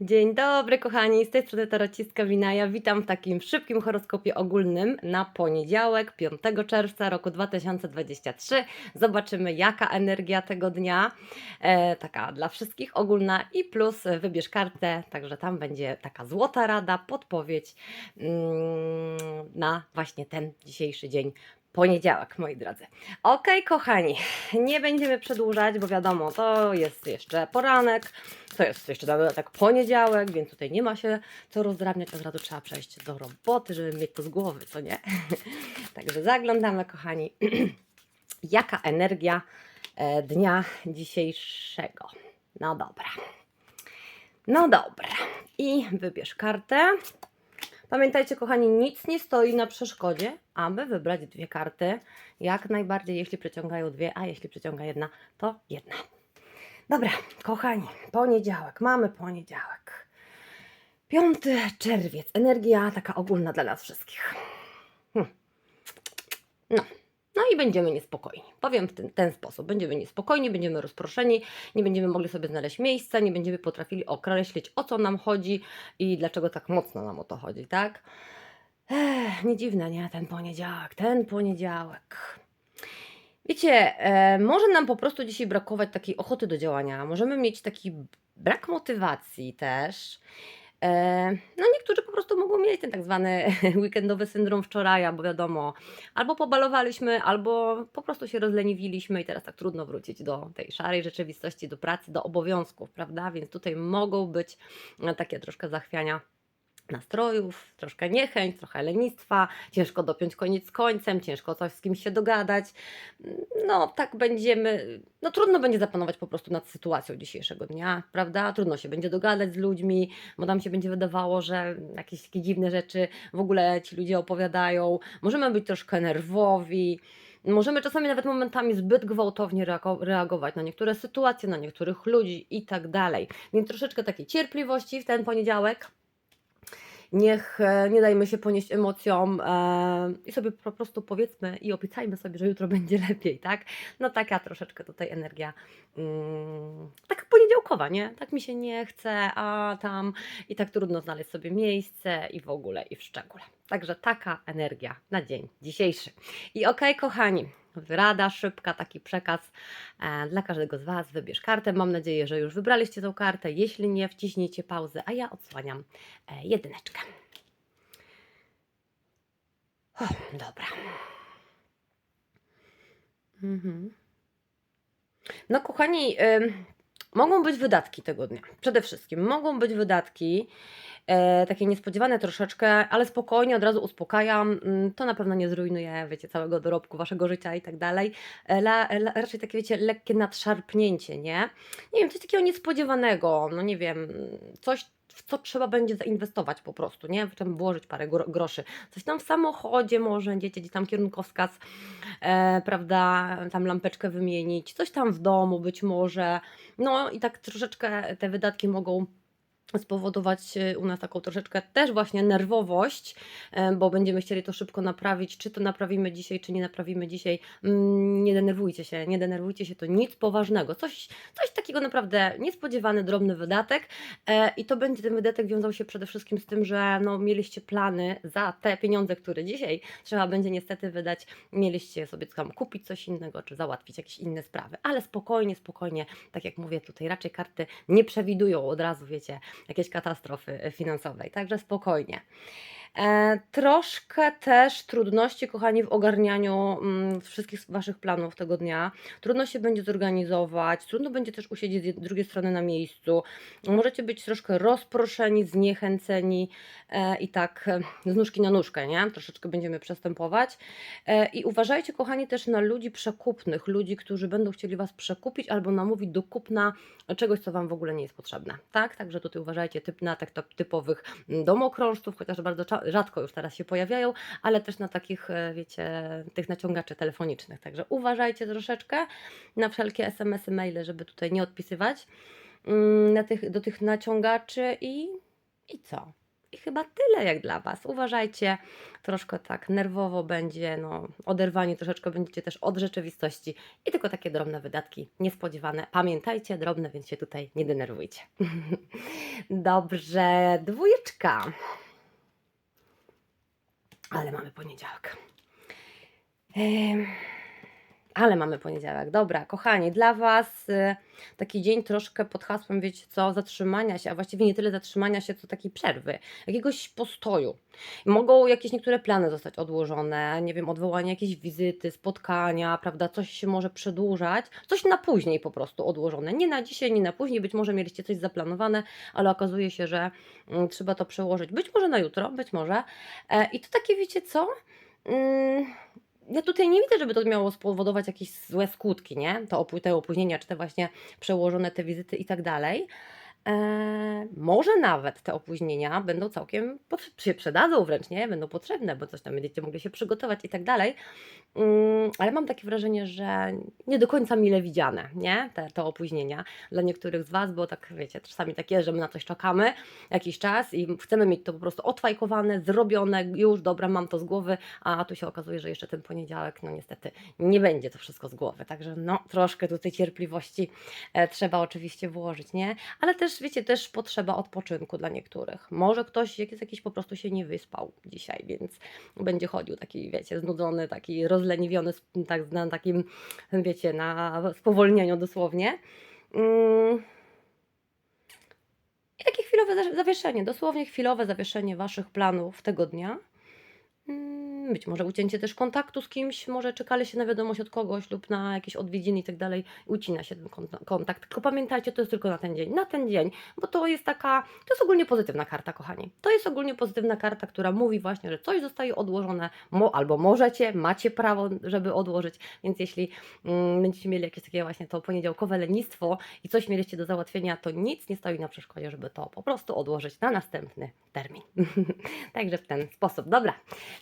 Dzień dobry, kochani, z tej strony Tarocistka Winaja. Witam w takim szybkim horoskopie ogólnym na poniedziałek, 5 czerwca roku 2023. Zobaczymy, jaka energia tego dnia, e, taka dla wszystkich ogólna i plus wybierz kartę, także tam będzie taka złota rada, podpowiedź mm, na właśnie ten dzisiejszy dzień. Poniedziałek, moi drodzy. Okej, kochani, nie będziemy przedłużać, bo wiadomo, to jest jeszcze poranek, to jest jeszcze dodatek poniedziałek, więc tutaj nie ma się co rozdrabniać, od razu trzeba przejść do roboty, żeby mieć to z głowy, co nie? Także zaglądamy, kochani, jaka energia e, dnia dzisiejszego. No dobra. No dobra. I wybierz kartę. Pamiętajcie, kochani, nic nie stoi na przeszkodzie, aby wybrać dwie karty. Jak najbardziej, jeśli przeciągają dwie, a jeśli przeciąga jedna, to jedna. Dobra, kochani, poniedziałek, mamy poniedziałek. 5 czerwiec, energia taka ogólna dla nas wszystkich. Hm. No. I będziemy niespokojni. Powiem w ten, ten sposób. Będziemy niespokojni, będziemy rozproszeni, nie będziemy mogli sobie znaleźć miejsca, nie będziemy potrafili określić, o co nam chodzi i dlaczego tak mocno nam o to chodzi, tak? Ech, nie dziwne, nie? Ten poniedziałek, ten poniedziałek. Wiecie, e, może nam po prostu dzisiaj brakować takiej ochoty do działania. Możemy mieć taki brak motywacji też. E, no niektórzy po prostu mogą mieć ten tak zwany weekendowy syndrom wczoraj, bo wiadomo, albo pobalowaliśmy, albo po prostu się rozleniwiliśmy i teraz tak trudno wrócić do tej szarej rzeczywistości, do pracy, do obowiązków, prawda? Więc tutaj mogą być e, takie troszkę zachwiania nastrojów, troszkę niechęć, trochę lenistwa, ciężko dopiąć koniec końcem, ciężko coś z kimś się dogadać. No, tak będziemy, no trudno będzie zapanować po prostu nad sytuacją dzisiejszego dnia, prawda? Trudno się będzie dogadać z ludźmi, bo nam się będzie wydawało, że jakieś takie dziwne rzeczy w ogóle ci ludzie opowiadają. Możemy być troszkę nerwowi. Możemy czasami nawet momentami zbyt gwałtownie reago- reagować na niektóre sytuacje, na niektórych ludzi i tak dalej. Więc troszeczkę takiej cierpliwości w ten poniedziałek. Niech e, nie dajmy się ponieść emocjom e, i sobie po prostu powiedzmy i obiecajmy sobie, że jutro będzie lepiej, tak? No taka troszeczkę tutaj energia mm, taka poniedziałkowa, nie? Tak mi się nie chce, a tam i tak trudno znaleźć sobie miejsce i w ogóle i w szczególe. Także taka energia na dzień dzisiejszy. I okej, kochani, rada szybka, taki przekaz e, dla każdego z Was. Wybierz kartę. Mam nadzieję, że już wybraliście tą kartę. Jeśli nie, wciśnijcie pauzę, a ja odsłaniam e, jedyneczkę. O, dobra. Mhm. No, kochani, mogą być wydatki tego dnia. Przede wszystkim mogą być wydatki, e, takie niespodziewane troszeczkę, ale spokojnie, od razu uspokajam. mm, To na pewno nie zrujnuje, wiecie, całego dorobku waszego życia i tak dalej. E, raczej takie, wiecie, lekkie nadszarpnięcie, nie? Nie wiem, coś takiego niespodziewanego, no nie wiem, coś, w co trzeba będzie zainwestować po prostu, nie? W czym włożyć parę gro- groszy. Coś tam w samochodzie może, będziecie gdzieś tam kierunkowskaz, e, prawda, tam lampeczkę wymienić, coś tam w domu być może. No i tak troszeczkę te wydatki mogą spowodować e, u nas taką troszeczkę też właśnie nerwowość, e, bo będziemy chcieli to szybko naprawić, czy to naprawimy dzisiaj, czy nie naprawimy dzisiaj. Mm, Nie denerwujcie się, nie denerwujcie się, to nic poważnego, coś, coś takiego naprawdę niespodziewany, drobny wydatek. E, i to będzie ten wydatek wiązał się przede wszystkim z tym, że no, mieliście plany za te pieniądze, które dzisiaj trzeba będzie niestety wydać, mieliście sobie tam kupić coś innego, czy załatwić jakieś inne sprawy, ale spokojnie, spokojnie, tak jak mówię, tutaj raczej karty nie przewidują od razu, wiecie, jakiejś katastrofy e, finansowej, także spokojnie. E, troszkę też trudności, kochani, w ogarnianiu mm, wszystkich Waszych planów tego dnia. Trudno się będzie zorganizować, trudno będzie też usiedzieć z drugiej strony na miejscu. Możecie być troszkę rozproszeni, zniechęceni e, i tak e, z nóżki na nóżkę, nie? Troszeczkę będziemy przestępować. I uważajcie, kochani, też na ludzi przekupnych, ludzi, którzy będą chcieli Was przekupić albo namówić do kupna czegoś, co Wam w ogóle nie jest potrzebne. Tak? Także tutaj uważajcie typ na tak tak typowych mm, domokrążców, chociaż bardzo rzadko już teraz się pojawiają, ale też na takich, e, wiecie, tych naciągaczy telefonicznych. Także uważajcie troszeczkę na wszelkie SMS-y, maile, żeby tutaj nie odpisywać mm, na tych, do tych naciągaczy i, i co? I chyba tyle jak dla Was. Uważajcie, troszkę tak nerwowo będzie, no, oderwani troszeczkę będziecie też od rzeczywistości i tylko takie drobne wydatki, niespodziewane. Pamiętajcie, drobne, więc się tutaj nie denerwujcie. Dobrze, dwójeczka. Ale mamy poniedziałek. Em, ale mamy poniedziałek. Dobra, kochani, dla Was y, taki dzień troszkę pod hasłem, wiecie co, zatrzymania się, a właściwie nie tyle zatrzymania się, co takiej przerwy, jakiegoś postoju. Mogą jakieś niektóre plany zostać odłożone, nie wiem, odwołanie jakiejś wizyty, spotkania, prawda, coś się może przedłużać, coś na później po prostu odłożone. Nie na dzisiaj, nie na później, być może mieliście coś zaplanowane, ale okazuje się, że mm, trzeba to przełożyć, być może na jutro, być może. E, I to takie, wiecie co? Mm, ja tutaj nie widzę, żeby to miało spowodować jakieś złe skutki, nie? To opó- te opóźnienia, czy te właśnie przełożone te wizyty i tak dalej. Eee, może nawet te opóźnienia będą całkiem, się przydadzą wręcz, nie? Będą potrzebne, bo coś tam będziecie mogli się przygotować i tak dalej. Mm, ale mam takie wrażenie, że nie do końca mile widziane, nie? Te, te opóźnienia dla niektórych z Was, bo tak wiecie, czasami tak jest, że my na coś czekamy jakiś czas i chcemy mieć to po prostu odfajkowane, zrobione, już dobra, mam to z głowy, a tu się okazuje, że jeszcze ten poniedziałek, no niestety nie będzie to wszystko z głowy, także no troszkę tutaj cierpliwości e, trzeba oczywiście włożyć, nie? Ale też, wiecie, też potrzeba odpoczynku dla niektórych. Może ktoś jak jest jakiś po prostu się nie wyspał dzisiaj, więc będzie chodził taki, wiecie, znudzony, taki rozleniwiony, tak na takim, wiecie, na spowolnieniu dosłownie. Mm. I takie chwilowe za- zawieszenie, dosłownie chwilowe zawieszenie Waszych planów tego dnia. Być może ucięcie też kontaktu z kimś, może czekali się na wiadomość od kogoś lub na jakieś odwiedziny i tak dalej. Ucina się ten kont- kontakt. Tylko pamiętajcie, to jest tylko na ten dzień. Na ten dzień, bo to jest taka, to jest ogólnie pozytywna karta, kochani. To jest ogólnie pozytywna karta, która mówi właśnie, że coś zostaje odłożone, mo, albo możecie, macie prawo, żeby odłożyć. Więc jeśli mm, będziecie mieli jakieś takie właśnie to poniedziałkowe lenistwo i coś mieliście do załatwienia, to nic nie stoi na przeszkodzie, żeby to po prostu odłożyć na następny termin. Także w ten sposób. Dobra,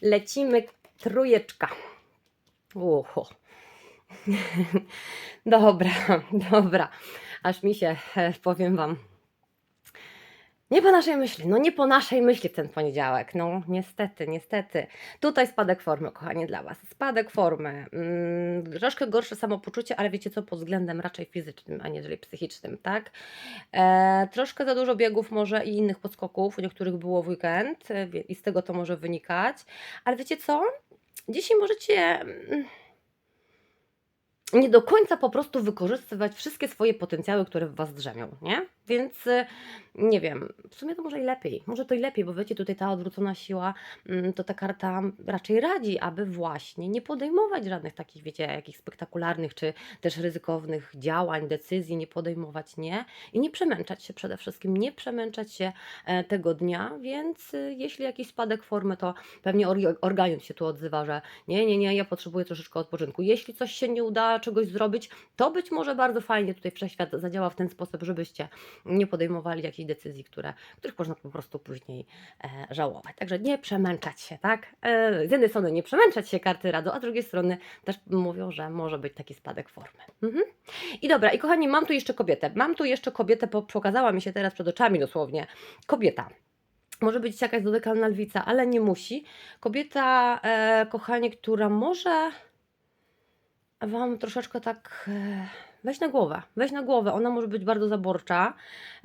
lecimy trójeczka. Uhu. Dobra, dobra. Aż mi się, e, powiem Wam, nie po naszej myśli, no nie po naszej myśli w ten poniedziałek. No niestety, niestety. Tutaj spadek formy, kochanie, dla Was. Spadek formy. Mm, troszkę gorsze samopoczucie, ale wiecie co, pod względem raczej fizycznym, aniżeli psychicznym, tak? E, troszkę za dużo biegów może i innych podskoków, u niektórych było w weekend e, i z tego to może wynikać. Ale wiecie co? Dzisiaj możecie mm, nie do końca po prostu wykorzystywać wszystkie swoje potencjały, które w Was drzemią, nie? Więc y, nie wiem, w sumie to może i lepiej, może to i lepiej, bo wiecie, tutaj ta odwrócona siła, mm, to ta karta raczej radzi, aby właśnie nie podejmować żadnych takich, wiecie, jakichś spektakularnych czy też ryzykownych działań, decyzji, nie podejmować, nie? I nie przemęczać się przede wszystkim, nie przemęczać się e, tego dnia, więc y, jeśli jakiś spadek formy, to pewnie org- organizm się tu odzywa, że nie, nie, nie, ja potrzebuję troszeczkę odpoczynku. Jeśli coś się nie uda czegoś zrobić, to być może bardzo fajnie tutaj wszechświat zadziała w ten sposób, żebyście nie podejmowali jakichś decyzji, które, których można po prostu później e, żałować. Także nie przemęczać się, tak? E, z jednej strony nie przemęczać się karty radzą, a z drugiej strony też mówią, że może być taki spadek formy. Mhm. I dobra, i kochani, mam tu jeszcze kobietę. Mam tu jeszcze kobietę, po, pokazała mi się teraz przed oczami dosłownie. Kobieta. Może być jakaś dodekalna lwica, ale nie musi. Kobieta, e, kochanie, która może Wam troszeczkę tak e, weź na głowę, weź na głowę. Ona może być bardzo zaborcza,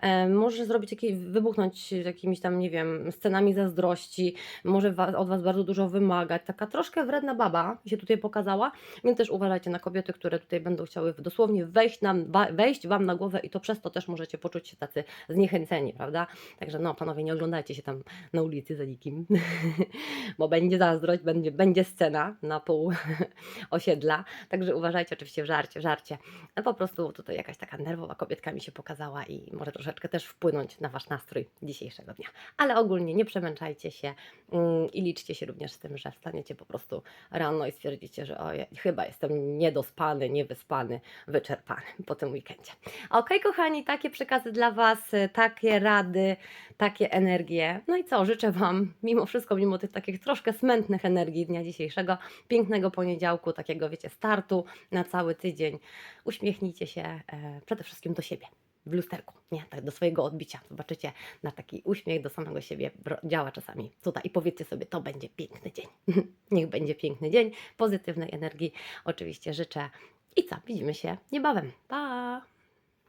e, może zrobić jakieś, wybuchnąć jakimiś tam, nie wiem, scenami zazdrości, może wa, od Was bardzo dużo wymagać. Taka troszkę wredna baba się tutaj pokazała, więc też uważajcie na kobiety, które tutaj będą chciały dosłownie wejść, nam, wejść Wam na głowę i to przez to też możecie poczuć się tacy zniechęceni, prawda? Także no, panowie, nie oglądajcie się tam na ulicy za nikim, bo będzie zazdrość, będzie, będzie scena na pół osiedla, także uważajcie oczywiście w żarcie, w żarcie. Po prostu tutaj jakaś taka nerwowa kobietka mi się pokazała i może troszeczkę też wpłynąć na Wasz nastrój dzisiejszego dnia. Ale ogólnie nie przemęczajcie się mm, i liczcie się również z tym, że wstaniecie po prostu rano i stwierdzicie, że o, ja chyba jestem niedospany, niewyspany, wyczerpany po tym weekendzie. Ok, kochani, takie przekazy dla Was, takie rady, takie energie. No i co, życzę Wam mimo wszystko, mimo tych takich troszkę smętnych energii dnia dzisiejszego, pięknego poniedziałku, takiego wiecie, startu na cały tydzień. Uśmiechnijcie się e, przede wszystkim do siebie. w lusterku, nie, tak do swojego odbicia. Zobaczycie na taki uśmiech do samego siebie działa czasami tutaj i powiedzcie sobie, to będzie piękny dzień. Niech będzie piękny dzień, pozytywnej energii oczywiście życzę. I co, widzimy się niebawem. Pa!